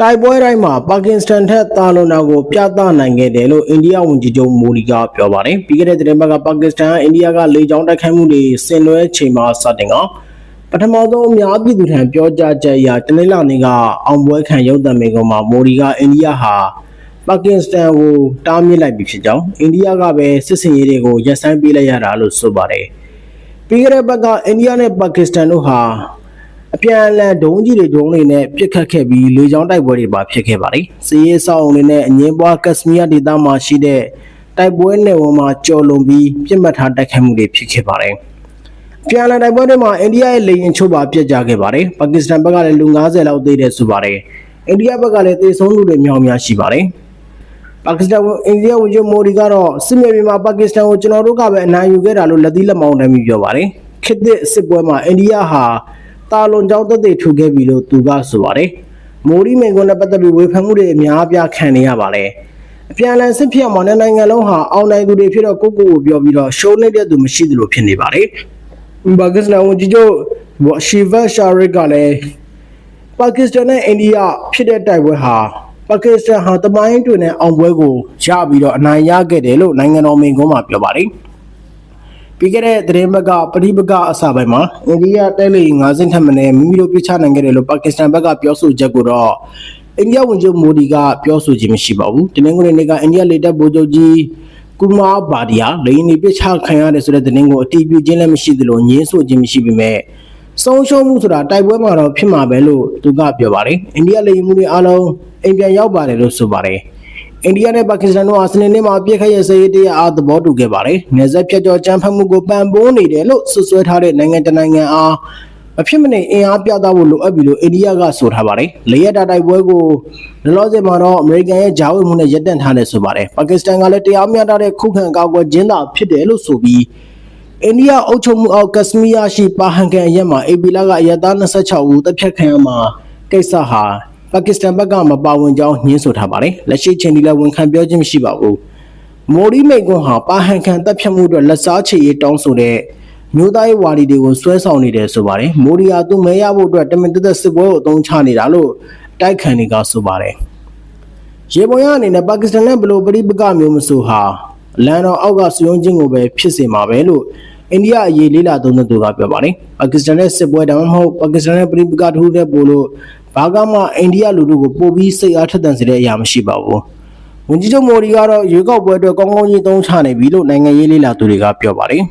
တိုက်ပွဲတိုင်းမှာပါကစ္စတန်ထက်တာလွန်တာကိုပြသနိုင်ခဲ့တယ်လို့အိန္ဒိယဝန်ကြီးချုပ်မိုဒီကပြောပါတယ်။ပြီးခဲ့တဲ့သတင်းပတ်ကပါကစ္စတန်အိန္ဒိယကလေကြောင်းတိုက်ခိုက်မှုတွေဆင်နွှဲချိန်မှာစတင်ကပထမဆုံးအများပြည်သူထံပြောကြားချက်အရတနင်္လာနေ့ကအောင်ပွဲခံရုပ်သံမိန့်ခွန်းမှာမိုဒီကအိန္ဒိယဟာပါကစ္စတန်ကိုတားမြစ်လိုက်ပြီဖြစ်ကြောင်းအိန္ဒိယကပဲစစ်စင်ရေးတွေကိုရပ်ဆိုင်းပေးလိုက်ရတာလို့ဆိုပါတယ်။ပြီးခဲ့တဲ့ဘက်ကအိန္ဒိယနဲ့ပါကစ္စတန်တို့ဟာ အပြန်အလှန်ဒုံးကြီးတွေဒုံးတွေနဲ့ပြစ်ခတ်ခဲ့ပြီးလေကြောင်းတိုက်ပွဲတွေပါဖြစ်ခဲ့ပါတယ်။စီးရေးဆောင်တွေနဲ့အငင်းပွားကက်စမီးယားဒေသမှာရှိတဲ့တိုက်ပွဲနယ်ဝင်မှာကြော်လွန်ပြီးပြစ်မှတ်ထားတိုက်ခိုက်မှုတွေဖြစ်ခဲ့ပါတယ်။ပြန်လည်တိုက်ပွဲတွေမှာအိန္ဒိယရဲ့လေရင်ချိုးပါပြစ်ကြခဲ့ပါတယ်။ပါကစ္စတန်ဘက်ကလည်းလူ90လောက်သေတယ်ဆိုပါတယ်။အိန္ဒိယဘက်ကလည်းသေဆုံးလူတွေများများရှိပါတယ်။ပါကစ္စတန်အိန္ဒိယဝန်ကြီးမိုဒီကတော့စစ်မြေပြင်မှာပါကစ္စတန်ကိုကျွန်တော်တို့ကပဲအနိုင်ယူခဲ့တာလို့လက်သီးလက်မောင်းတမ်းပြီးပြောပါတယ်။ခေတ်သစ်စစ်ပွဲမှာအိန္ဒိယဟာ တာလွန်ကြောင်းသက်သေထူခဲ့ပြီလို့သူကဆိုပါတယ်။မိုဒီမင်ကွန်းနဲ့ပတ်သက်ပြီးဝေဖန်မှုတွေအများအပြားခံနေရပါတယ်။အပြန်အလှန်စစ်ဖြစ်မှာနဲ့နိုင်ငံလုံးဟာအောင်နိုင်သူတွေဖြစ်တော့ကိုကိုကိုပြောပြီးတော့ရှိုးနေတဲ့သူမရှိသလိုဖြစ်နေပါတယ်။ပါကစ္စတန်ဝန်ကြီးချုပ်ရှီဗတ်ရှာရစ်ကလည်းပါကစ္စတန်နဲ့အိန္ဒိယဖြစ်တဲ့တိုက်ပွဲဟာပါကစ္စတန်ဟာတမိုင်းတွင်တဲ့အောင်ပွဲကိုရပြီးတော့အနိုင်ရခဲ့တယ်လို့နိုင်ငံတော်မိန့်ခွန်းမှာပြောပါတယ်။ ပြီးခဲ့တဲ့သတင်းဘက်ကပဋိပက္ခအစပိုင်းမှာအိန္ဒိယတိုက်လေ၅စင်းထက်မနည်းမိမိတို့ပြစ်ချနိုင်ခဲ့တယ်လို့ပါကစ္စတန်ဘက်ကပြောဆိုချက်ကိုတော့အိန္ဒိယဝန်ကြီးမိုဒီကပြောဆိုခြင်းမရှိပါဘူး။တနင်္ဂနွေနေ့ကအိန္ဒိယလေတပ်ဗိုလ်ချုပ်ကြီးကူမာဘာဒီယာလေရင်နေပြစ်ချခံရတယ်ဆိုတဲ့သတင်းကိုအတည်ပြုခြင်းလည်းမရှိသလိုညင်းဆိုခြင်းမရှိပေမဲ့ဆုံးရှုံးမှုဆိုတာတိုက်ပွဲမှာတော့ဖြစ်မှာပဲလို့သူကပြောပါတယ်။အိန္ဒိယလေရင်မှုတွေအားလုံးအိမ်ပြန်ရောက်ပါတယ်လို့ဆိုပါတယ်။ အိန္ဒိယနဲ့ပါကစ္စတန်တို့ဟာစနေနေ့မှာအပြစ်ခတ်ရစေးတရားအားသဘောတူခဲ့ပါတယ်။နယ်စပ်ဖြတ်ကျော်ကြမ်းဖက်မှုကိုပံ့ပိုးနေတယ်လို့ဆွဆွဲထားတဲ့နိုင်ငံတနိုင်ငံအားမဖြစ်မနေအင်အားပြသဖို့လိုအပ်ပြီလို့အိန္ဒိယကဆိုထားပါတယ်။လေယာတာတိုက်ပွဲကိုလောလောဆယ်မှာတော့အမေရိကန်ရဲ့ဂျာဝေမှုနဲ့ရပ်တန့်ထားတယ်ဆိုပါတယ်။ပါကစ္စတန်ကလည်းတရားမျှတတဲ့ခုခံကာကွယ်ခြင်းသာဖြစ်တယ်လို့ဆိုပြီးအိန္ဒိယအုပ်ချုပ်မှုအောက်ကက်စမီးယားရှိပါဟန်ကန်အရက်မှာအေပီလာကအရက်သား26ဦးတပ်ဖြတ်ခံရမှာကိစ္စဟာ ပါကစ္စတန်ဘက်ကမပါဝင်ကြောင်းညှင်းဆိုထားပါတယ်လက်ရှိချိန်ဒီလည်းဝန်ခံပြောခြင်းမရှိပါဘူးမိုဒီမိတ်ကွန်းဟာပါဟန်ကန်တပ်ဖြတ်မှုအတွက်လက်စားချေရေးတောင်းဆိုတဲ့မျိုးသားရေးဝါဒီတွေကိုဆွဲဆောင်နေတယ်ဆိုပါတယ်မိုဒီယာသူမဲရဖို့အတွက်တမင်တက်တက်စစ်ပွဲကိုအသုံးချနေတာလို့တိုက်ခံတွေကဆိုပါတယ်ရေပေါ်ရအနေနဲ့ပါကစ္စတန်နဲ့ဘယ်လိုပဋိပက္ခမျိုးမဆိုဟာလန်တော်အောက်ကစယုံချင်းကိုပဲဖြစ်စေမှာပဲလို့အိန္ဒိယအရေးလေးလာသုံးတဲ့သူကပြောပါတယ်ပါကစ္စတန်နဲ့စစ်ပွဲဒါမှမဟုတ်ပါကစ္စတန်နဲ့ပဋိပက္ခတစ်ခုတည်းပို့လို့ ဘာကမှအိန္ဒိယလူထုကိုပို့ပြီးစိတ်အားထက်သန်စေတဲ့အရာမရှိပါဘူးဝန်ကြီးချုပ်မိုဒီကတော့ရွေးကောက်ပွဲအတွက်ကောင်းကောင်းကြီးသုံးချနေပြီလို့နိုင်ငံရေးလေးလာသူတွေကပြောပါတယ်